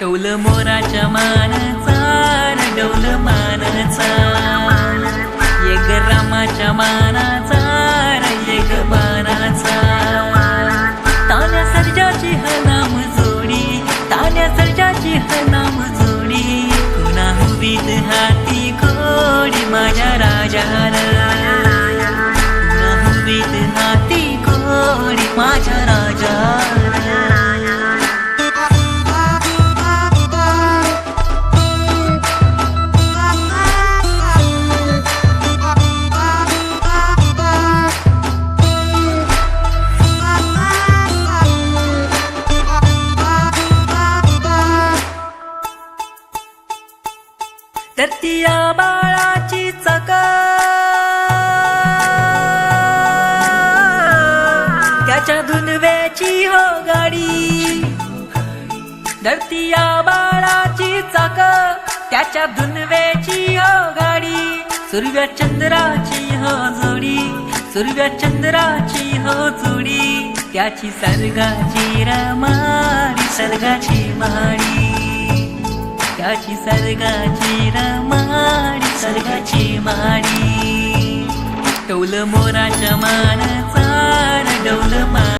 Towel मोराच्या मानाचा र डौल मानाचा. एक रामाच्या मानाचा एक येग बाणाचा. तान्या सर्जाची हनाम जोडी तान्या सर्जाची हनाम जोडी. पुन्हा हवीत हाती कोडी माझ्या राजाला. तर ती या बाळाची चक त्याच्या धुनव्याची हो गाडी. धरती या बाळाची चाक त्याच्या धुनव्याची हो गाडी. सूर्य चंद्राची हो जोडी. सूर्य चंद्राची हो जोडी. त्याची सर्गाची रमाडी सर्गाची माडी त्याची सर्गाची रमाडी सर्गाची माडी. टोल मोराच्या मानचा